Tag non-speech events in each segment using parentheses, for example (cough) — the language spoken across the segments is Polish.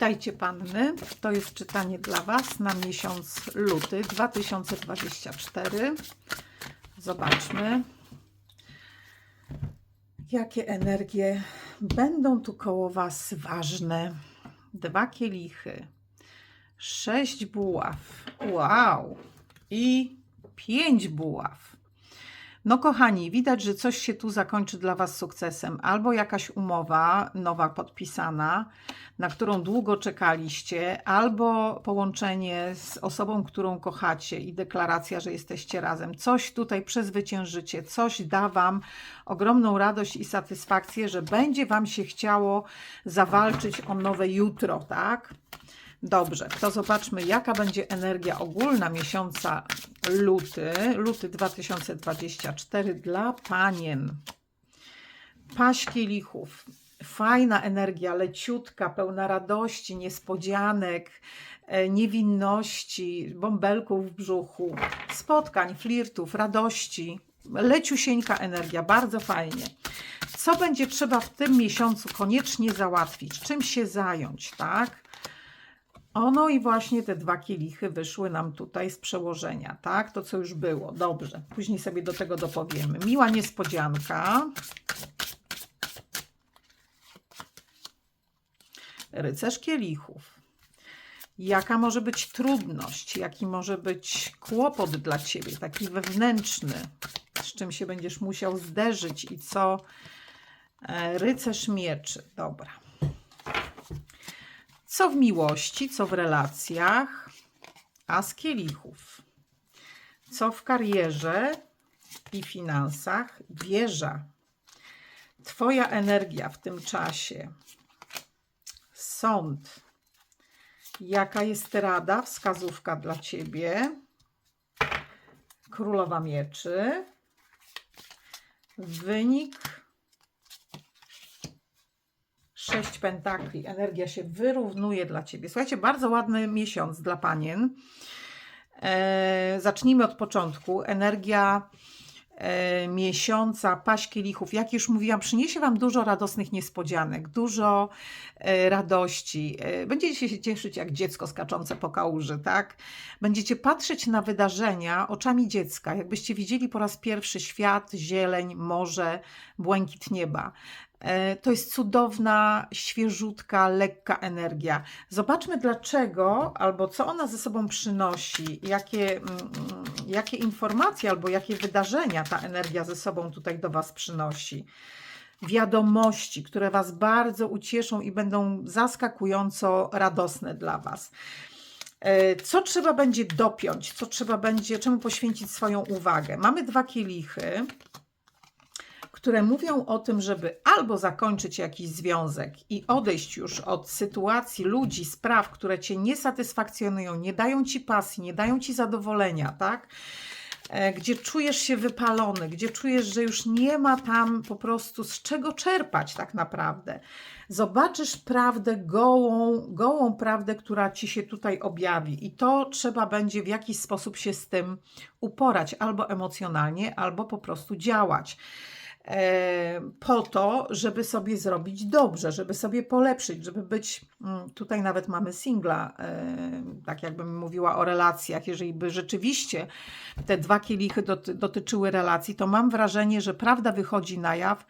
Witajcie panny. To jest czytanie dla Was na miesiąc luty 2024. Zobaczmy, jakie energie będą tu koło Was ważne. Dwa kielichy, sześć buław, wow, i pięć buław. No kochani, widać, że coś się tu zakończy dla Was sukcesem. Albo jakaś umowa nowa podpisana, na którą długo czekaliście, albo połączenie z osobą, którą kochacie i deklaracja, że jesteście razem. Coś tutaj przezwyciężycie, coś da Wam ogromną radość i satysfakcję, że będzie Wam się chciało zawalczyć o nowe jutro, tak? Dobrze, to zobaczmy, jaka będzie energia ogólna miesiąca luty, luty 2024 dla panien. Paść kielichów. Fajna energia, leciutka, pełna radości, niespodzianek, e, niewinności, bąbelków w brzuchu, spotkań, flirtów, radości. Leciusieńka energia, bardzo fajnie. Co będzie trzeba w tym miesiącu koniecznie załatwić? Czym się zająć, tak? Ono i właśnie te dwa kielichy wyszły nam tutaj z przełożenia, tak? To, co już było. Dobrze. Później sobie do tego dopowiemy. Miła niespodzianka. Rycerz kielichów. Jaka może być trudność, jaki może być kłopot dla ciebie, taki wewnętrzny, z czym się będziesz musiał zderzyć i co e, rycerz mieczy. Dobra. Co w miłości, co w relacjach, a z kielichów. Co w karierze i finansach, wieża. Twoja energia w tym czasie. Sąd. Jaka jest rada, wskazówka dla ciebie? Królowa mieczy. Wynik Sześć pentakli, energia się wyrównuje dla Ciebie. Słuchajcie, bardzo ładny miesiąc dla Panien. E, zacznijmy od początku. Energia e, miesiąca, paść kielichów, jak już mówiłam, przyniesie Wam dużo radosnych niespodzianek, dużo e, radości. E, będziecie się cieszyć jak dziecko skaczące po kałuży, tak? Będziecie patrzeć na wydarzenia oczami dziecka, jakbyście widzieli po raz pierwszy świat, zieleń, morze, błękit nieba. E, To jest cudowna, świeżutka, lekka energia. Zobaczmy dlaczego, albo co ona ze sobą przynosi, jakie, mm, mm, jakie informacje, albo jakie wydarzenia ta energia ze sobą tutaj do Was przynosi. Wiadomości, które Was bardzo ucieszą i będą zaskakująco radosne dla Was. E, Co trzeba będzie dopiąć, co trzeba będzie, czemu poświęcić swoją uwagę? Mamy dwa kielichy które mówią o tym, żeby albo zakończyć jakiś związek i odejść już od sytuacji, ludzi, spraw, które cię nie satysfakcjonują, nie dają ci pasji, nie dają ci zadowolenia, tak? E, Gdzie czujesz się wypalony, gdzie czujesz, że już nie ma tam po prostu z czego czerpać, tak naprawdę. Zobaczysz prawdę gołą, gołą prawdę, która ci się tutaj objawi, i to trzeba będzie w jakiś sposób się z tym uporać, albo emocjonalnie, albo po prostu działać po to, żeby sobie zrobić dobrze, żeby sobie polepszyć, żeby być, mm, tutaj nawet mamy singla, e, tak jakbym mówiła o relacjach, jeżeli by rzeczywiście te dwa kielichy doty, dotyczyły relacji, to mam wrażenie, że prawda wychodzi na jaw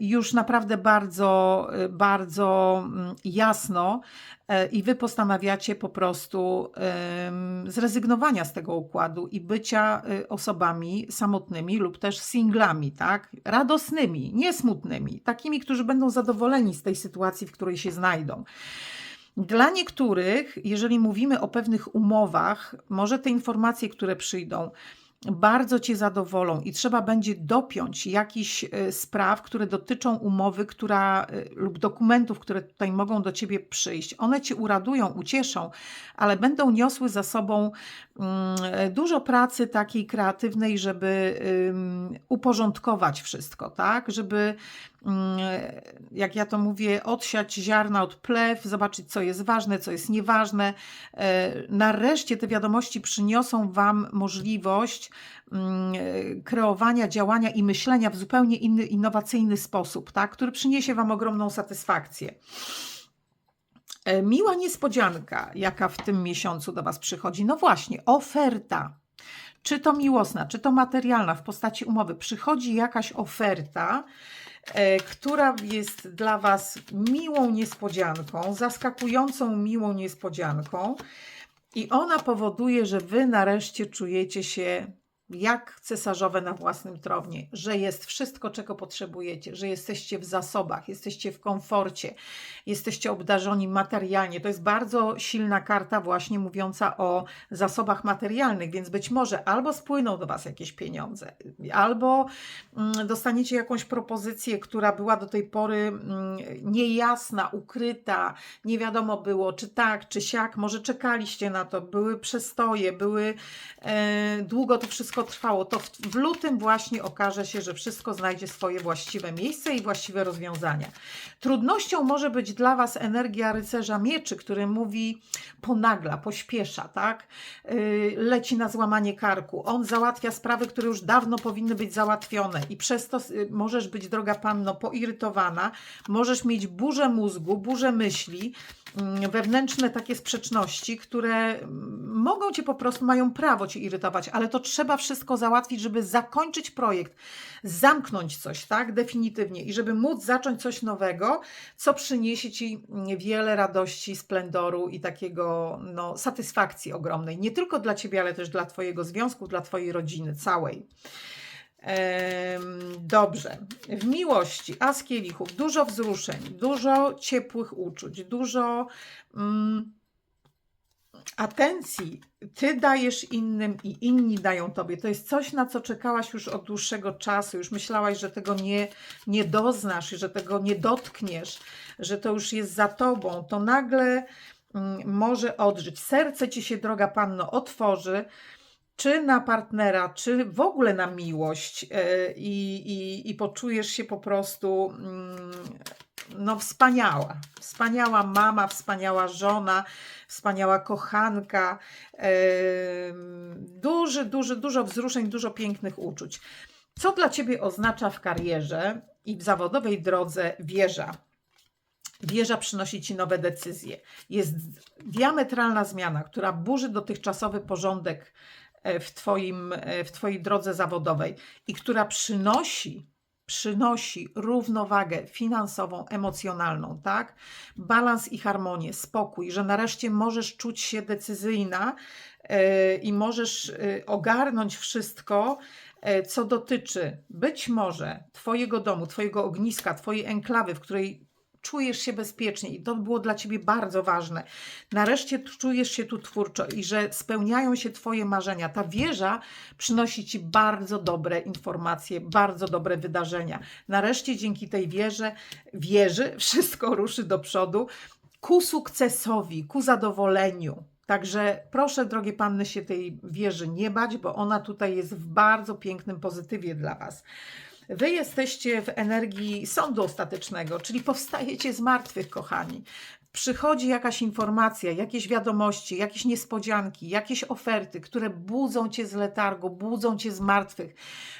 już naprawdę bardzo, e, bardzo mm, jasno e, i wy postanawiacie po prostu zrezygnowania z tego układu i bycia osobami samotnymi lub też singlami, tak? Radosnymi, nie smutnymi, takimi, którzy będą zadowoleni z tej sytuacji, w której się znajdą. Dla niektórych, jeżeli mówimy o pewnych umowach, może te informacje, które przyjdą, bardzo Cię zadowolą i trzeba będzie dopiąć jakichś e, spraw, które dotyczą umowy, która e, lub dokumentów, które tutaj mogą do Ciebie przyjść. One Cię uradują, ucieszą, ale będą niosły za sobą mm, dużo pracy takiej kreatywnej, żeby uporządkować wszystko, tak? Żeby jak ja to mówię, odsiać ziarna od plew, zobaczyć, co jest ważne, co jest nieważne. E, Nareszcie te wiadomości przyniosą Wam możliwość mm, e, kreowania, działania i myślenia w zupełnie inny, innowacyjny sposób, tak? który przyniesie Wam ogromną satysfakcję. E, Miła niespodzianka, jaka w tym miesiącu do Was przychodzi. No właśnie, oferta. Czy to miłosna, czy to materialna w postaci umowy. Przychodzi jakaś oferta, która jest dla Was miłą niespodzianką, zaskakującą miłą niespodzianką. I ona powoduje, że Wy nareszcie czujecie się jak cesarzowe na własnym tronie, że jest wszystko, czego potrzebujecie, że jesteście w zasobach, jesteście w komforcie, jesteście obdarzeni materialnie. To jest bardzo silna karta, właśnie mówiąca o zasobach materialnych, więc być może albo spłyną do Was jakieś pieniądze, albo mm, dostaniecie jakąś propozycję, która była do tej pory mm, niejasna, ukryta, nie wiadomo było, czy tak, czy siak, może czekaliście na to, były przestoje, były e, długo to wszystko trwało, to w, w lutym właśnie okaże się, że wszystko znajdzie swoje właściwe miejsce i właściwe rozwiązania. Trudnością może być dla Was energia rycerza mieczy, który mówi ponagla, pośpiesza, tak? Yy, leci na złamanie karku. On załatwia sprawy, które już dawno powinny być załatwione i przez to y, możesz być, droga panno, poirytowana, możesz mieć burzę mózgu, burzę myśli, wewnętrzne takie sprzeczności, które mm, mogą cię po prostu, mają prawo cię irytować, ale to trzeba wszystko załatwić, żeby zakończyć projekt, zamknąć coś, tak, definitywnie i żeby móc zacząć coś nowego, co przyniesie ci wiele radości, splendoru i takiego, no, satysfakcji ogromnej, nie tylko dla ciebie, ale też dla twojego związku, dla twojej rodziny całej. Dobrze. W miłości, as kielichów, dużo wzruszeń, dużo ciepłych uczuć, dużo mm, atencji. Ty dajesz innym i inni dają tobie. To jest coś, na co czekałaś już od dłuższego czasu. Już myślałaś, że tego nie, nie doznasz, że tego nie dotkniesz, że to już jest za tobą. To nagle mm, może odżyć. Serce ci się, droga panno, otworzy czy na partnera, czy w ogóle na miłość e, i, i, i poczujesz się po prostu mm, no, wspaniała. Wspaniała mama, wspaniała żona, wspaniała kochanka. em, Duży, duży, dużo wzruszeń, dużo pięknych uczuć. Co dla Ciebie oznacza w karierze i w zawodowej drodze wieża? Wieża przynosi Ci nowe decyzje. Jest diametralna zmiana, która burzy dotychczasowy porządek e, w, twoim, e, w Twojej drodze zawodowej i która przynosi, przynosi równowagę finansową, emocjonalną, tak? Balans i harmonię, spokój, że nareszcie możesz czuć się decyzyjna e, i możesz e, ogarnąć wszystko, e, co dotyczy być może Twojego domu, Twojego ogniska, Twojej enklawy, w której czujesz się bezpiecznie i to było dla Ciebie bardzo ważne. Nareszcie czujesz się tu twórczo i że spełniają się Twoje marzenia. Ta wieża przynosi Ci bardzo dobre informacje, bardzo dobre wydarzenia. Nareszcie dzięki tej wierze, wieży (laughs) wszystko ruszy do przodu ku sukcesowi, ku zadowoleniu. Także proszę, drogie panny, się tej wieży nie bać, bo ona tutaj jest w bardzo pięknym pozytywie dla Was. Wy jesteście w energii sądu ostatecznego, czyli powstajecie z martwych, kochani. Przychodzi jakaś informacja, jakieś wiadomości, jakieś niespodzianki, jakieś oferty, które budzą cię z letargu, budzą cię z martwych.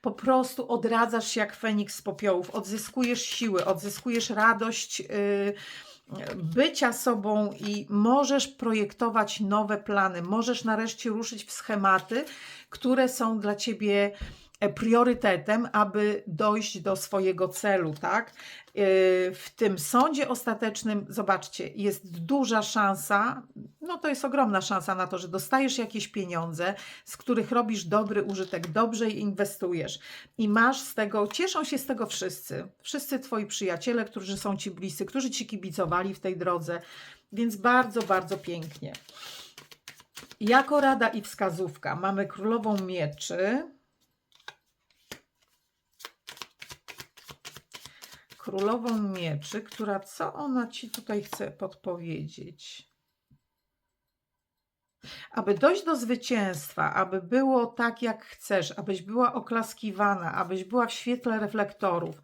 Po prostu odradzasz się jak Feniks z popiołów, odzyskujesz siły, odzyskujesz radość. Yy, bycia sobą i możesz projektować nowe plany, możesz nareszcie ruszyć w schematy, które są dla ciebie priorytetem, aby dojść do swojego celu, tak? Yy, W tym sądzie ostatecznym, zobaczcie, jest duża szansa, no to jest ogromna szansa na to, że dostajesz jakieś pieniądze, z których robisz dobry użytek, dobrze je inwestujesz i masz z tego, cieszą się z tego wszyscy, wszyscy twoi przyjaciele, którzy są ci bliscy, którzy ci kibicowali w tej drodze, więc bardzo, bardzo pięknie. Jako rada i wskazówka mamy królową mieczy. Królową mieczy, która co ona ci tutaj chce podpowiedzieć? Aby dojść do zwycięstwa, aby było tak, jak chcesz, abyś była oklaskiwana, abyś była w świetle reflektorów.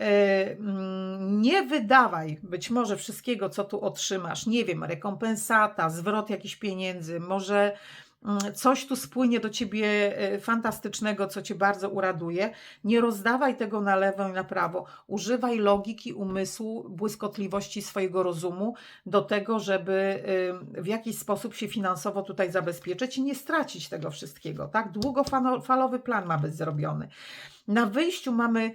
e, mm, Nie wydawaj być może wszystkiego, co tu otrzymasz. Nie wiem, rekompensata, zwrot jakichś pieniędzy, może coś tu spłynie do ciebie e, fantastycznego, co cię bardzo uraduje. Nie rozdawaj tego na lewo i na prawo. Używaj logiki umysłu, błyskotliwości swojego rozumu do tego, żeby w jakiś sposób się finansowo tutaj zabezpieczyć i nie stracić tego wszystkiego. Tak? Długofalowy plan ma być zrobiony. Na wyjściu mamy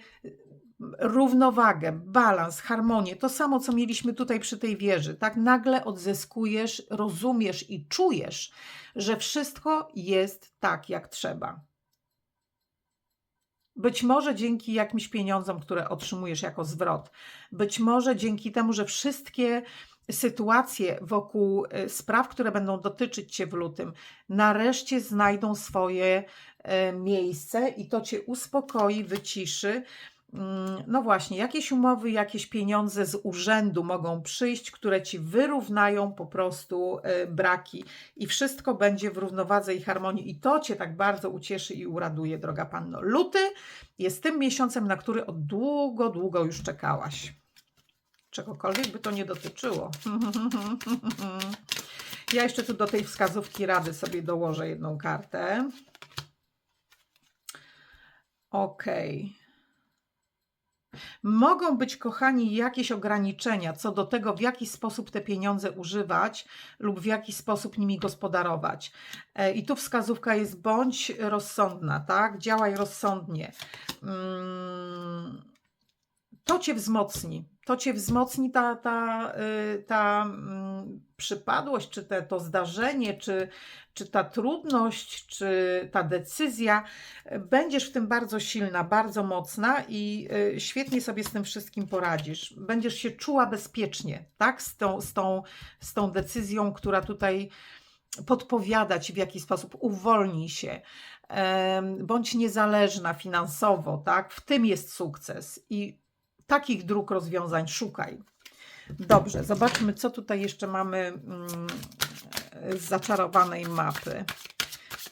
równowagę, balans, harmonię, to samo, co mieliśmy tutaj przy tej wieży, tak nagle odzyskujesz, rozumiesz i czujesz, że wszystko jest tak, jak trzeba. Być może dzięki jakimś pieniądzom, które otrzymujesz jako zwrot, być może dzięki temu, że wszystkie sytuacje wokół y, spraw, które będą dotyczyć Cię w lutym, nareszcie znajdą swoje e, miejsce i to Cię uspokoi, wyciszy no właśnie, jakieś umowy, jakieś pieniądze z urzędu mogą przyjść, które ci wyrównają po prostu e, braki i wszystko będzie w równowadze i harmonii. I to cię tak bardzo ucieszy i uraduje, droga panno. Luty jest tym miesiącem, na który od długo, długo już czekałaś. Czegokolwiek by to nie dotyczyło. (laughs) Ja jeszcze tu do tej wskazówki rady sobie dołożę jedną kartę. Okej. Okay. Mogą być, kochani, jakieś ograniczenia co do tego, w jaki sposób te pieniądze używać lub w jaki sposób nimi gospodarować. E, I tu wskazówka jest bądź rozsądna, tak? Działaj rozsądnie. Mm, to cię wzmocni. To cię wzmocni ta, ta, y, ta mm, przypadłość, czy te, to zdarzenie, czy, czy ta trudność, czy ta decyzja. Będziesz w tym bardzo silna, bardzo mocna i y, świetnie sobie z tym wszystkim poradzisz. Będziesz się czuła bezpiecznie, tak? Z tą, z tą, z tą decyzją, która tutaj podpowiada ci, w jaki sposób uwolnij się, bądź niezależna finansowo, tak? W tym jest sukces i takich dróg rozwiązań szukaj. Dobrze, zobaczmy, co tutaj jeszcze mamy mm, z zaczarowanej mapy.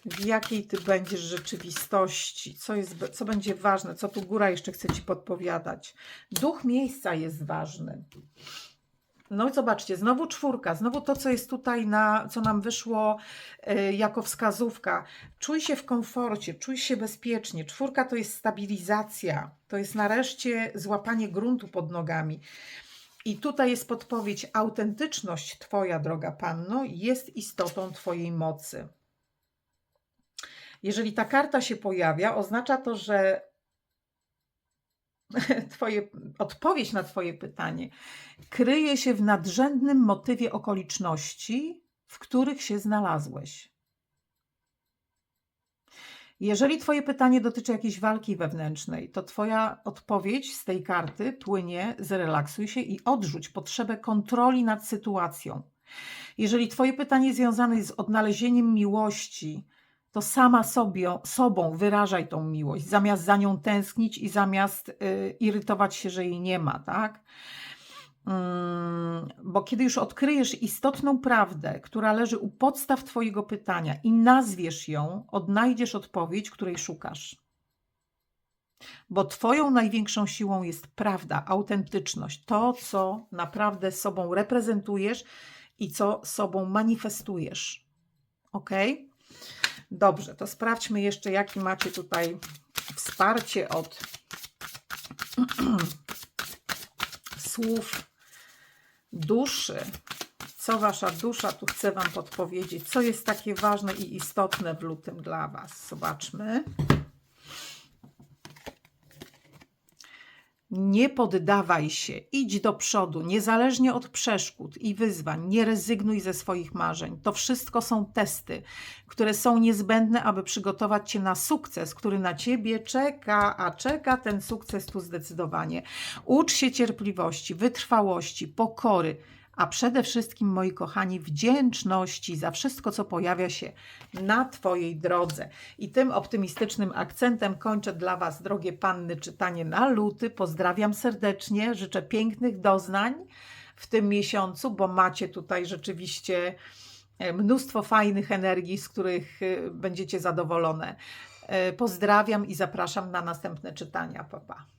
W jakiej ty będziesz rzeczywistości, co, jest, co będzie ważne, co tu góra jeszcze chce ci podpowiadać. Duch miejsca jest ważny. No i zobaczcie, znowu czwórka, znowu to, co jest tutaj, na, co nam wyszło y, jako wskazówka. Czuj się w komforcie, czuj się bezpiecznie. Czwórka to jest stabilizacja, to jest nareszcie złapanie gruntu pod nogami. I tutaj jest podpowiedź: autentyczność Twoja, droga panno, jest istotą Twojej mocy. Jeżeli ta karta się pojawia, oznacza to, że (laughs) twoje, odpowiedź na Twoje pytanie kryje się w nadrzędnym motywie okoliczności, w których się znalazłeś. Jeżeli Twoje pytanie dotyczy jakiejś walki wewnętrznej, to Twoja odpowiedź z tej karty płynie: zrelaksuj się i odrzuć potrzebę kontroli nad sytuacją. Jeżeli Twoje pytanie związane jest z odnalezieniem miłości, to sama sobie, sobą wyrażaj tą miłość, zamiast za nią tęsknić i zamiast y, irytować się, że jej nie ma, tak? Mm, bo kiedy już odkryjesz istotną prawdę, która leży u podstaw Twojego pytania i nazwiesz ją, odnajdziesz odpowiedź, której szukasz. Bo Twoją największą siłą jest prawda, autentyczność, to, co naprawdę sobą reprezentujesz i co sobą manifestujesz. Ok? Dobrze, to sprawdźmy jeszcze, jaki macie tutaj wsparcie od (clears throat) słów duszy. Co wasza dusza tu chce wam podpowiedzieć? Co jest takie ważne i istotne w lutym dla was? Zobaczmy. Nie poddawaj się, idź do przodu, niezależnie od przeszkód i wyzwań, nie rezygnuj ze swoich marzeń. To wszystko są testy, które są niezbędne, aby przygotować cię na sukces, który na ciebie czeka, a czeka ten sukces tu zdecydowanie. Ucz się cierpliwości, wytrwałości, pokory a przede wszystkim, moi kochani, wdzięczności za wszystko, co pojawia się na Twojej drodze. I tym optymistycznym akcentem kończę dla Was, drogie panny, czytanie na luty. Pozdrawiam serdecznie, życzę pięknych doznań w tym miesiącu, bo macie tutaj rzeczywiście e, mnóstwo fajnych energii, z których e, będziecie zadowolone. E, pozdrawiam i zapraszam na następne czytania. Papa. Pa.